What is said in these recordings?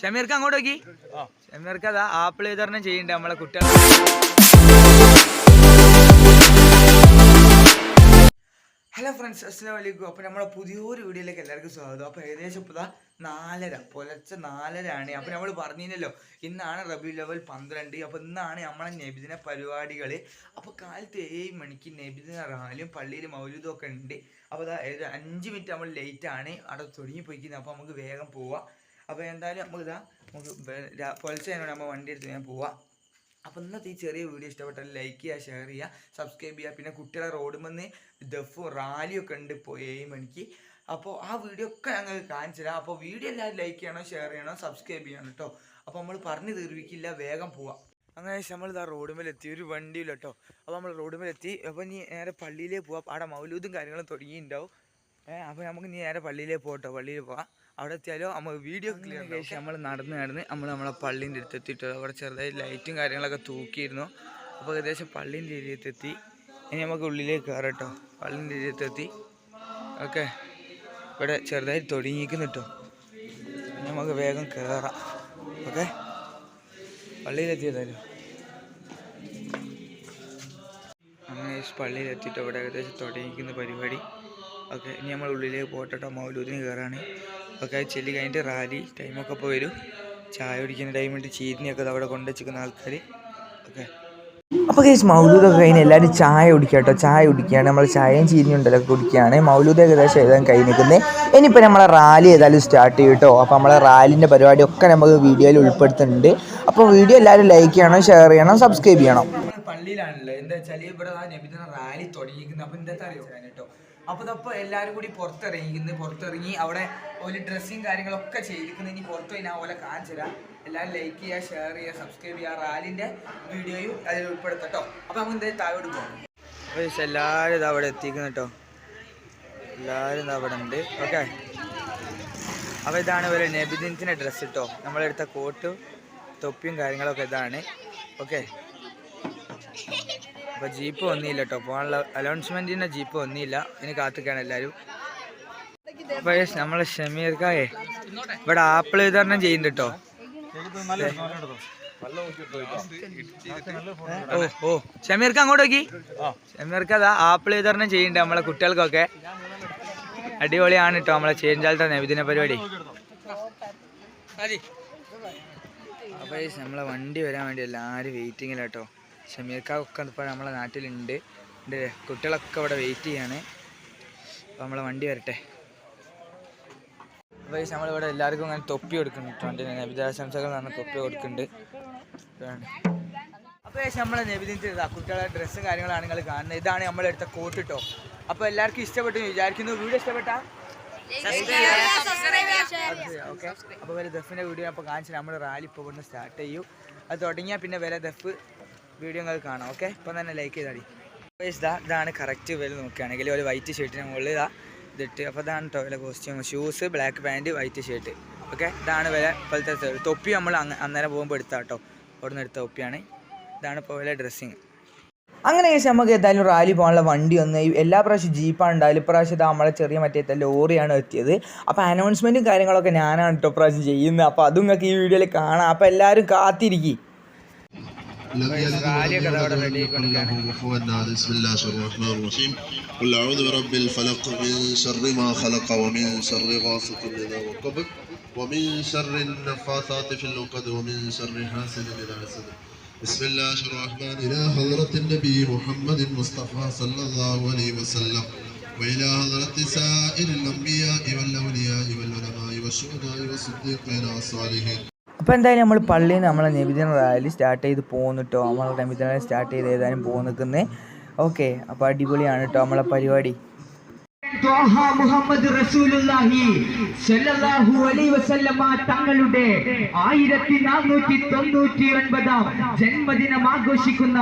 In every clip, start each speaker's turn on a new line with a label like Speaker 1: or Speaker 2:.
Speaker 1: ഷമീർക്ക് അങ്ങോട്ട് നോക്കി. ഷമീർക്ക് അതാ ആപ്പിൾ വിതരണം ചെയ്യണ്ടേ നമ്മളെ കുട്ടികൾ. ഹലോ ഫ്രണ്ട്സ് അസ്സാം വലൈക്കും അപ്പോൾ നമ്മളെ പുതിയൊരു വീഡിയോയിലേക്ക് എല്ലാവർക്കും സ്വാഗതം. അപ്പോൾ ഏകദേശം ഇപ്പോൾ നാലര പുലർച്ചെ നാലര ആണ് അപ്പോൾ നമ്മൾ പറഞ്ഞില്ലല്ലോ ഇന്നാണ് റബി ലെവൽ പന്ത്രണ്ട്. അപ്പോൾ ഇന്നാണ് നമ്മളെ നബിദിന പരിപാടികൾ അപ്പോൾ കാലത്ത് ഏഴ് മണിക്ക് നബിദിന റാലും പള്ളിയിൽ മൗലൂദും ഒക്കെ ഉണ്ട്. അപ്പോൾ അഞ്ച് മിനിറ്റ് നമ്മൾ ലേറ്റ് ആണ്. അവിടെ തുടങ്ങി പോയിക്കുന്നത് അപ്പോൾ നമുക്ക് വേഗം പോവാം. അപ്പോൾ എന്തായാലും നമുക്ക് ഇതാ നമുക്ക് രാ- പുലർച്ചെ നമ്മൾ വണ്ടി എടുത്ത് ഞാൻ പോവാം. അപ്പോൾ ഇന്നത്തെ ഈ ചെറിയ വീഡിയോ ഇഷ്ടപ്പെട്ടാൽ ലൈക്ക് ചെയ്യുക ഷെയർ ചെയ്യുക സബ്സ്ക്രൈബ് ചെയ്യുക. പിന്നെ കുട്ടികളെ റോഡ് വന്ന് ദഫും റാലിയൊക്കെ ഉണ്ട് ഇപ്പോൾ ഏഴ് മണിക്ക് അപ്പോൾ ആ വീഡിയോ ഒക്കെ ഞങ്ങൾക്ക് കാണിച്ചു അപ്പോൾ വീഡിയോ എല്ലാവരും ലൈക്ക് ചെയ്യണം ഷെയർ ചെയ്യണം സബ്സ്ക്രൈബ് ചെയ്യണം കേട്ടോ അപ്പോൾ നമ്മൾ പറഞ്ഞു തീർവിക്കില്ല വേഗം പോവാം. അങ്ങനെ നമ്മൾ ഇതാ റോഡുമേലെത്തി ഒരു വണ്ടിയില്ല കേട്ടോ അപ്പോൾ നമ്മൾ റോഡ് മേലെത്തി അപ്പോൾ നീ നേരെ പള്ളിയിലേ പോവാം. അവിടെ മൗലൂദും കാര്യങ്ങളും തുടങ്ങിയിട്ടുണ്ടാവും. അപ്പോൾ നമുക്ക് നീ നേരെ പള്ളിയിലേക്ക് പോകട്ടോ പള്ളിയിൽ പോവാം. അവിടെ എത്തിയാലോ നമ്മൾ വീഡിയോ ക്ലിയർ ശേഷം നമ്മൾ നടന്ന് നടന്ന് നമ്മൾ നമ്മളെ പള്ളീന്റെ അടുത്ത് എത്തിയിട്ട് അവിടെ ചെറുതായി ലൈറ്റും കാര്യങ്ങളൊക്കെ തൂക്കിയിരുന്നു. അപ്പോൾ ഏകദേശം പള്ളീന്റെ ഏരിയത്ത് എത്തി ഇനി നമുക്ക് ഉള്ളിലേക്ക് കയറാം കേട്ടോ പള്ളീന്റെ ഏരിയത്ത് എത്തി ഓക്കെ. ഇവിടെ ചെറുതായി തുടങ്ങിയിരിക്കുന്നു കേട്ടോ ഇനി നമുക്ക് വേഗം കയറാം ഓക്കെ. പള്ളിയിലെത്തിയതായാലും അങ്ങനെ പള്ളിയിലെത്തിയിട്ട് ഇവിടെ ഏകദേശം തുടങ്ങിയിരിക്കുന്ന പരിപാടി. ഓക്കെ. ഇനി നമ്മൾ ഉള്ളിലേക്ക് പോട്ടോ മൗലൂദിന് കയറാണ് ഓക്കെ ചെല്ലി കഴിഞ്ഞിട്ട് റാലി ടൈമൊക്കെ ഇപ്പോൾ വരും. ചായ കുടിക്കുന്ന ടൈമിട്ട് ചീരിനെയൊക്കെ അവിടെ കൊണ്ടുവച്ചിരിക്കുന്ന ആൾക്കാർ ഓക്കെ. അപ്പോൾ കേസ് മൗലൂദൊക്കെ കഴിഞ്ഞ് എല്ലാവരും ചായ കുടിക്കുക കേട്ടോ. ചായ കുടിക്കുകയാണ്. നമ്മൾ ചായയും ചീനിയും ഉണ്ടല്ലോ കുടിക്കുകയാണ്. മൗലൂദ് ഏകദേശം എഴുതാൻ കഴിഞ്ഞിരിക്കുന്നത് ഇനിയിപ്പോൾ നമ്മളെ റാലി ഏതായാലും സ്റ്റാർട്ട് ചെയ്യും കേട്ടോ. അപ്പോൾ നമ്മളെ റാലിന്റെ പരിപാടിയൊക്കെ നമുക്ക് വീഡിയോയിൽ ഉൾപ്പെടുത്തുന്നുണ്ട്. അപ്പോൾ വീഡിയോ എല്ലാവരും ലൈക്ക് ചെയ്യണം ഷെയർ ചെയ്യണം സബ്സ്ക്രൈബ് ചെയ്യണം. പള്ളിയിലാണല്ലോ. എന്താ വെച്ചാൽ ഇവിടെ റാലി തുടങ്ങിയിരിക്കുന്നത് അപ്പോൾ എന്താ അറിയോ? കേട്ടോ അപ്പോൾ ഇതപ്പോൾ എല്ലാവരും കൂടി പുറത്തിറങ്ങിക്കുന്നു പുറത്തിറങ്ങി അവിടെ ഒരു ഡ്രസ്സിങ് കാര്യങ്ങളൊക്കെ ചെയ്തിരിക്കുന്നത് ഇനി പുറത്ത് ഞാൻ ഓലെ കാണിച്ചു തരാം. എല്ലാവരും ലൈക്ക് ചെയ്യുക ഷെയർ ചെയ്യുക സബ്സ്ക്രൈബ് ചെയ്യുക. റാലിന്റെ വീഡിയോയും അതിൽ ഉൾപ്പെടുത്തട്ടോ അപ്പോൾ നമുക്ക് എന്തായാലും താഴോട്ട് പോകാം. എല്ലാവരും ഇത് അവിടെ എത്തിക്കുന്നു കേട്ടോ എല്ലാവരും അവിടെ ഉണ്ട്. ഓക്കെ അപ്പോൾ ഇതാണ് ഇവരെ നെബിദിൻസിന്റെ ഡ്രസ്സ് കേട്ടോ നമ്മളെടുത്ത കോട്ടും തൊപ്പിയും കാര്യങ്ങളൊക്കെ ഇതാണ്. ഓക്കെ അപ്പോൾ ജീപ്പ് വന്നില്ല കേട്ടോ പോകാനുള്ള അനൗൺസ്മെന്റിന്റെ ജീപ്പ് വന്നില്ല. ഇനി കാത്തിക്കാണ് എല്ലാവരും അപ്പോൾ യേശ് നമ്മളെ ഷമീർക്കായേ ഇവിടെ ആപ്പിൾ വിതരണം ചെയ്യുന്നുണ്ട് കേട്ടോ ഓ ഓ. ഷമീർക്ക് അങ്ങോട്ട് നോക്കി. ഷമീർക്ക് അതാ ആപ്പിൾ വിതരണം ചെയ്യുന്നുണ്ട് നമ്മളെ കുട്ടികൾക്കൊക്കെ. അടിപൊളിയാണ് കേട്ടോ നമ്മളെ ചേഞ്ചാലത്തെ നബിദിന പരിപാടി. അപ്പോൾ നമ്മളെ വണ്ടി വരാൻ വേണ്ടി എല്ലാവരും വെയിറ്റിങ്ങില്ല കേട്ടോ ഷമീർക്കൊക്കെ ഇപ്പോൾ നമ്മളെ നാട്ടിലുണ്ട്. ഉണ്ട് കുട്ടികളൊക്കെ ഇവിടെ വെയിറ്റ് ചെയ്യാണ്. അപ്പോൾ നമ്മളെ വണ്ടി വരട്ടെ. അപ്പോൾ ഈ നമ്മളിവിടെ എല്ലാവർക്കും അങ്ങനെ തൊപ്പി കൊടുക്കുന്നുണ്ട് വണ്ടി നബിദാശംസകൾ എന്ന് പറഞ്ഞ തൊപ്പി കൊടുക്കുന്നുണ്ട്. അപ്പോൾ ഏകദേശം നമ്മളെ നബിദിനത്തിൽ ഇതാ കുട്ടികളുടെ ഡ്രസ്സും കാര്യങ്ങളാണ് നിങ്ങൾ കാണുന്നത്. ഇതാണ് നമ്മളെടുത്ത കോട്ട് കേട്ടോ അപ്പോൾ എല്ലാവർക്കും ഇഷ്ടപ്പെട്ടു വിചാരിക്കുന്നു. വീഡിയോ ഇഷ്ടപ്പെട്ടാ? ഓക്കെ. അപ്പോൾ വരെ ദഫിന്റെ വീഡിയോ അപ്പോൾ കാണിച്ച് നമ്മൾ റാലി ഇപ്പോൾ ഇവിടുന്ന് സ്റ്റാർട്ട് ചെയ്യൂ. അത് തുടങ്ങിയാൽ പിന്നെ വരെ ദഫ് വീഡിയോ നിങ്ങൾക്ക് കാണാം ഓക്കെ ഇപ്പം തന്നെ ലൈക്ക് ചെയ്താൽ മതി ഇതാ ഇതാണ് കറക്റ്റ് വില നോക്കുകയാണെങ്കിൽ ഒരു വൈറ്റ് ഷർട്ടിന് മുകളിൽ ഇതാ ഇതിട്ട് അപ്പോൾ ഇതാണ് കേട്ടോ വില costume shoes black pant white shirt okay ഇതാണ് വില ഇപ്പോഴത്തെ തൊപ്പി നമ്മൾ അന്നേരം പോകുമ്പോൾ എടുത്താൽ കേട്ടോ അവിടെ നിന്ന് എടുത്ത തൊപ്പിയാണ്. ഇതാണ് ഇപ്പോൾ വില ഡ്രസ്സിങ് അങ്ങനെ ശേഷം നമുക്ക് ഏതായാലും റാലി പോകാനുള്ള വണ്ടി ഒന്ന് എല്ലാ പ്രാവശ്യം ജീപ്പാണ് ഉണ്ടായാലും ഇപ്രാവശ്യം നമ്മളെ ചെറിയ മറ്റേ ലോറിയാണ് എത്തിയത്. അപ്പോൾ അനൗൺസ്മെന്റും കാര്യങ്ങളൊക്കെ ഞാനാണ് കേട്ടോ പ്രാവശ്യം ചെയ്യുന്നത്. അപ്പോൾ അതും നിങ്ങൾക്ക് ഈ വീഡിയോയിൽ കാണാം. അപ്പോൾ എല്ലാവരും കാത്തിരിക്കും.
Speaker 2: بسم الله الرحمن الرحيم. قل أعوذ برب الفلق من شر ما خلق ومن شر غاسق إذا وقب ومن شر النفاثات في العقد ومن شر حاسد إذا حسد. بسم الله الرحمن إلى حضرة النبي محمد المصطفى صلى الله عليه وسلم وإلى حضرة سائر الأنبياء والأولياء والعلماء والشهداء والصديقين والصالحين.
Speaker 1: അപ്പോൾ എന്തായാലും നമ്മൾ പള്ളിയിൽ നിന്ന് നമ്മളെ നബിദിന റാലി സ്റ്റാർട്ട് ചെയ്ത് പോകുന്നു കേട്ടോ നമ്മളെ നബിദിന റാലി സ്റ്റാർട്ട് ചെയ്ത് ഏതായാലും പോകുന്നു നിൽക്കുന്നത് ഓക്കെ അപ്പോൾ അടിപൊളിയാണ് കേട്ടോ നമ്മളെ പരിപാടി.
Speaker 3: മുഹമ്മദ് റസൂലുള്ളാഹി സല്ലല്ലാഹു അലൈഹി വസല്ലമ തങ്ങളുടെ ആയിരത്തി നാനൂറ്റി തൊണ്ണൂറ്റി ഒൻപതാം ജന്മദിനം ആഘോഷിക്കുന്ന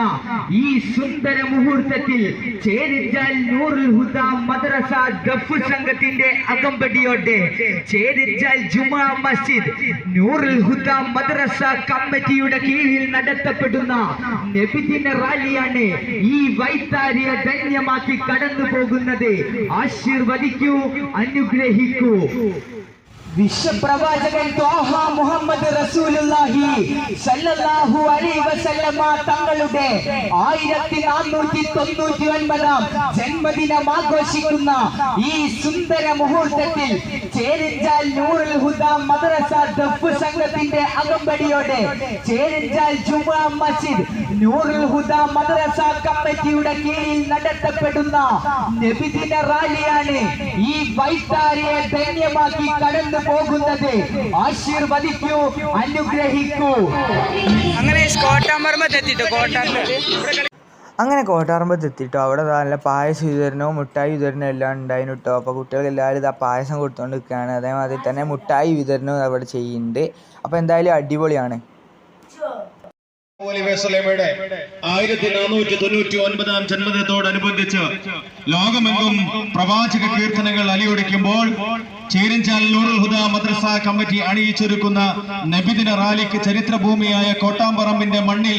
Speaker 3: ഈ സുന്ദര മുഹൂർത്തത്തിൽ ചേരിജാൽ നൂറുൽ ഹുദ മദ്രസ ഗഫ് സംഘത്തിന്റെ അകമ്പടിയോടെ ചേരിജാൽ ജുമാ മസ്ജിദ് നൂറുൽ ഹുദ മദ്രസ കമ്മിറ്റിയുടെ കീഴിൽ നടത്തപ്പെടുന്ന നബിദിന റാലിയാണ് ഈ വൈത്താരിയെ ധന്യമാക്കി കടന്നു പോകുന്നത് ആശീർവദിക്കൂ അനുഗ്രഹിക്കൂ. വിശ്വപ്രവാചകൻ ത്വാഹ മുഹമ്മദ് റസൂലുള്ളാഹി സല്ലല്ലാഹു അലൈഹി വസല്ലമ തങ്ങളുടെ ആയിരത്തി നാനൂറ്റി തൊണ്ണൂറ്റി ഒൻപതാം ജന്മദിനം ആഘോഷിക്കുന്ന ഈ സുന്ദര മുഹൂർത്തത്തിൽ ചേരിഞ്ചാൽ നൂറുൽ ഹുദ മദ്രസ ദഫ് സംഘത്തിന്റെ അകമ്പടിയോടെ ചേരിഞ്ചാൽ ജുമാ മസ്ജിദ് നൂറുൽ ഹുദ മദ്രസ കമ്മിറ്റിയുടെ കീഴിൽ നടത്തപ്പെടുന്ന നബിദിന റാലിയാണ് ഈ വൈത്താരിയെ ധന്യമാക്കി കടന്നു പോകുന്നത്. ആശീർവദിക്കൂ അനുഗ്രഹിക്കൂ.
Speaker 1: അങ്ങനെ കോട്ടാമ്പറമ്പത്ത് തെറ്റിട്ട് കോട്ടാമ്പത്ത് അങ്ങനെ കോട്ടാറമ്പത്ത് എത്തിയിട്ട്. അവിടെ നല്ല പായസം വിതരണവും മുട്ടായി വിതരണവും എല്ലാം ഉണ്ടായിരുന്നു കേട്ടോ അപ്പോൾ കുട്ടികൾക്ക് എല്ലാവരും ഇതാ പായസം കൊടുത്തുകൊണ്ട് നിൽക്കുകയാണ് അതേമാതിരി തന്നെ മുട്ടായി വിതരണവും അവിടെ ചെയ്യുന്നുണ്ട്. അപ്പോൾ എന്തായാലും അടിപൊളിയാണ്.
Speaker 4: ആയിരത്തി നാനൂറ്റി തൊണ്ണൂറ്റി ഒൻപതാം ജന്മദിനത്തോടനുബന്ധിച്ച് ലോകമെങ്ങും പ്രവാചക കീർത്തനങ്ങൾ അലിയൊടിക്കുമ്പോൾ ചേരിഞ്ചാൽ നൂറുൽ ഹുദ മദ്രസ കമ്മിറ്റി അണിയിച്ചൊരുക്കുന്ന നബിദിന റാലിക്ക് ചരിത്രഭൂമിയായ കോട്ടാമ്പറമ്പിന്റെ മണ്ണിൽ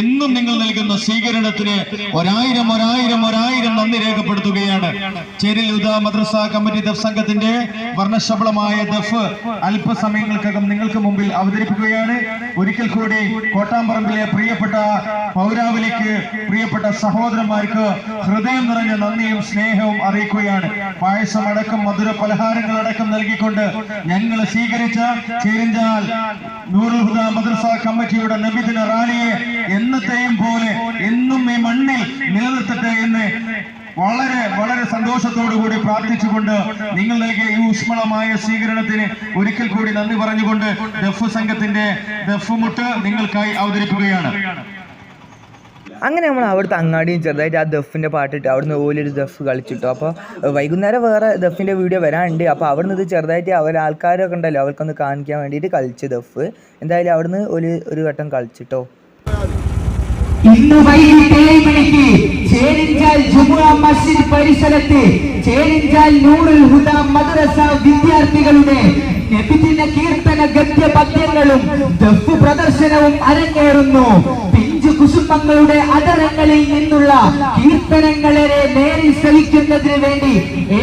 Speaker 4: എന്നും നിങ്ങൾ നൽകുന്ന സ്വീകരണത്തിന് ഒരായിരം ഒരായിരം ഒരായിരം നന്ദി രേഖപ്പെടുത്തുകയാണ്. ചേരിൽ ഹുദ മദ്രസ കമ്മിറ്റി ദഫ് സംഘത്തിന്റെ വർണശബളമായ ദഫ് അല്പസമയങ്ങൾക്കകം നിങ്ങൾക്ക് മുമ്പിൽ അവതരിപ്പിക്കുകയാണ്. ഒരിക്കൽ കൂടി കോട്ടാമ്പറമ്പിലെ പ്രിയപ്പെട്ട പൗരാവലിക്ക് പ്രിയപ്പെട്ട സഹോദരന്മാർക്ക് ഹൃദയം നിറഞ്ഞ നന്ദിയും സ്നേഹവും അറിയിക്കുകയാണ്. പായസം അടക്കം മധുര പലഹാരങ്ങൾ അടക്കം നൽകിക്കൊണ്ട് ഞങ്ങൾ സ്വീകരിച്ച ചേരിഞ്ചാൽ നൂറുഹുദ മദ്രസ കമ്മിറ്റിയുടെ നബിദിന റാലിയെ എന്നത്തെയും പോലെ എന്നും ഈ മണ്ണിൽ നിലനിർത്തട്ടെ എന്ന് വളരെ വളരെ സന്തോഷത്തോടു കൂടി പ്രാർത്ഥിച്ചുകൊണ്ട് നിങ്ങൾ നൽകിയ ഈ ഊഷ്മളമായ സ്വീകരണത്തിന് ഒരിക്കൽ കൂടി നന്ദി പറഞ്ഞുകൊണ്ട് ദഫ് സംഘത്തിന്റെ ദഫ് മുട്ട് നിങ്ങൾക്കായി അവതരിപ്പിക്കുകയാണ്.
Speaker 1: അങ്ങനെ നമ്മൾ അവിടുത്തെ അങ്ങാടിയും ചെറുതായിട്ട് ആ ദഫിന്റെ പാട്ടിട്ട് അവിടുന്ന് ഓലൊരു ദഫ് കളിച്ചിട്ടു. അപ്പോൾ വൈകുന്നേരം വേറെ ദഫിന്റെ വീഡിയോ വരാനുണ്ട്. അപ്പോൾ അവിടുന്ന് ഇത് ചെറുതായിട്ട് അവർ ആൾക്കാരൊക്കെ ഉണ്ടല്ലോ അവർക്കൊന്ന് കാണിക്കാൻ വേണ്ടിയിട്ട് കളിച്ച് ദഫ്. എന്തായാലും അവിടുന്ന് ഒരു ഒരു വട്ടം കളിച്ചിട്ടോ.
Speaker 3: ഇന്ന് വൈകിട്ട് ഏഴ് മണിക്ക് ചേരിഞ്ചാൽ ജുമുഅ മസ്ജിദ് പരിസരത്ത് ചേരിഞ്ചാൽ നൂറുൽ ഹുദ മദ്രസ വിദ്യാർത്ഥികളുടെ നബിദിന കീർത്തന ഗദ്യ പദ്യങ്ങളും ദഫ് പ്രദർശനവും അരങ്ങേറുന്നു. കുസുമങ്ങളുടെ അതരങ്ങളിൽ നിന്നുള്ള കീർത്തനങ്ങളെ നേരിൽ ശ്രവിക്കുന്നതിന് വേണ്ടി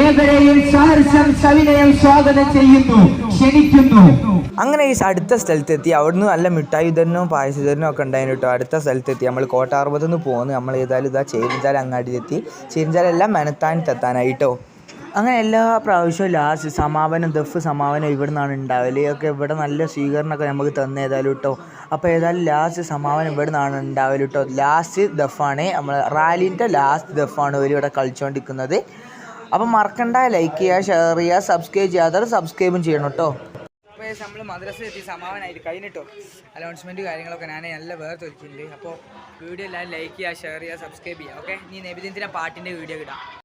Speaker 3: ഏവരെയും സഹർഷം സവിനയം സ്വാഗതം ചെയ്യുന്നു ക്ഷണിക്കുന്നു.
Speaker 1: അങ്ങനെ ഈ അടുത്ത സ്ഥലത്തെത്തി അവിടുന്ന് നല്ല മിഠായി വിതരണവും ഒക്കെ ഉണ്ടായിരുന്നു കേട്ടോ. അടുത്ത സ്ഥലത്തെത്തി നമ്മൾ കോട്ടാർപത്തുനിന്ന് പോകുന്നു നമ്മൾ ഏതായാലും ഇതാ ചേരിഞ്ചാൽ അങ്ങാടിയിലെത്തി. ചേരിഞ്ചാലെല്ലാം മെനത്താനത്തെത്താനായിട്ടോ അങ്ങനെ എല്ലാ പ്രാവശ്യവും ലാസ്റ്റ് സമാപനം ദഫ് സമാപനം ഇവിടെ നിന്നാണ് ഉണ്ടാവൽ ഒക്കെ ഇവിടെ നല്ല സ്വീകരണമൊക്കെ നമുക്ക് തന്നേതായാലും കേട്ടോ അപ്പോൾ ഏതായാലും ലാസ്റ്റ് സമാപനം ഇവിടെ നിന്നാണ് ഉണ്ടാവൽ കേട്ടോ ലാസ്റ്റ് ദഫാണ്. നമ്മൾ റാലിന്റെ ലാസ്റ്റ് ദഫാണ് ഇവർ ഇവിടെ കളിച്ചുകൊണ്ടിരിക്കുന്നത് അപ്പോൾ മറക്കണ്ട. ലൈക്ക് ചെയ്യുക ഷെയർ ചെയ്യുക സബ്സ്ക്രൈബ് ചെയ്യാത്തവർ സബ്സ്ക്രൈബും ചെയ്യണം കേട്ടോ അപ്പോൾ നമ്മൾ മദ്രസ എത്തി സമാപനമായിട്ട് കഴിഞ്ഞിട്ടോ അനൗൺസ്മെന്റ് കാര്യങ്ങളൊക്കെ ഞാൻ നല്ല വേർത്ത് വെച്ചിട്ടുണ്ട് അപ്പോൾ വീഡിയോ എല്ലാവരും ലൈക്ക് ചെയ്യുക ഷെയർ ചെയ്യുക സബ്സ്ക്രൈബ് ചെയ്യുക ഓക്കെ നീ നബിദിനത്തിന്റെ പാട്ടിന്റെ വീഡിയോ ഇടാം.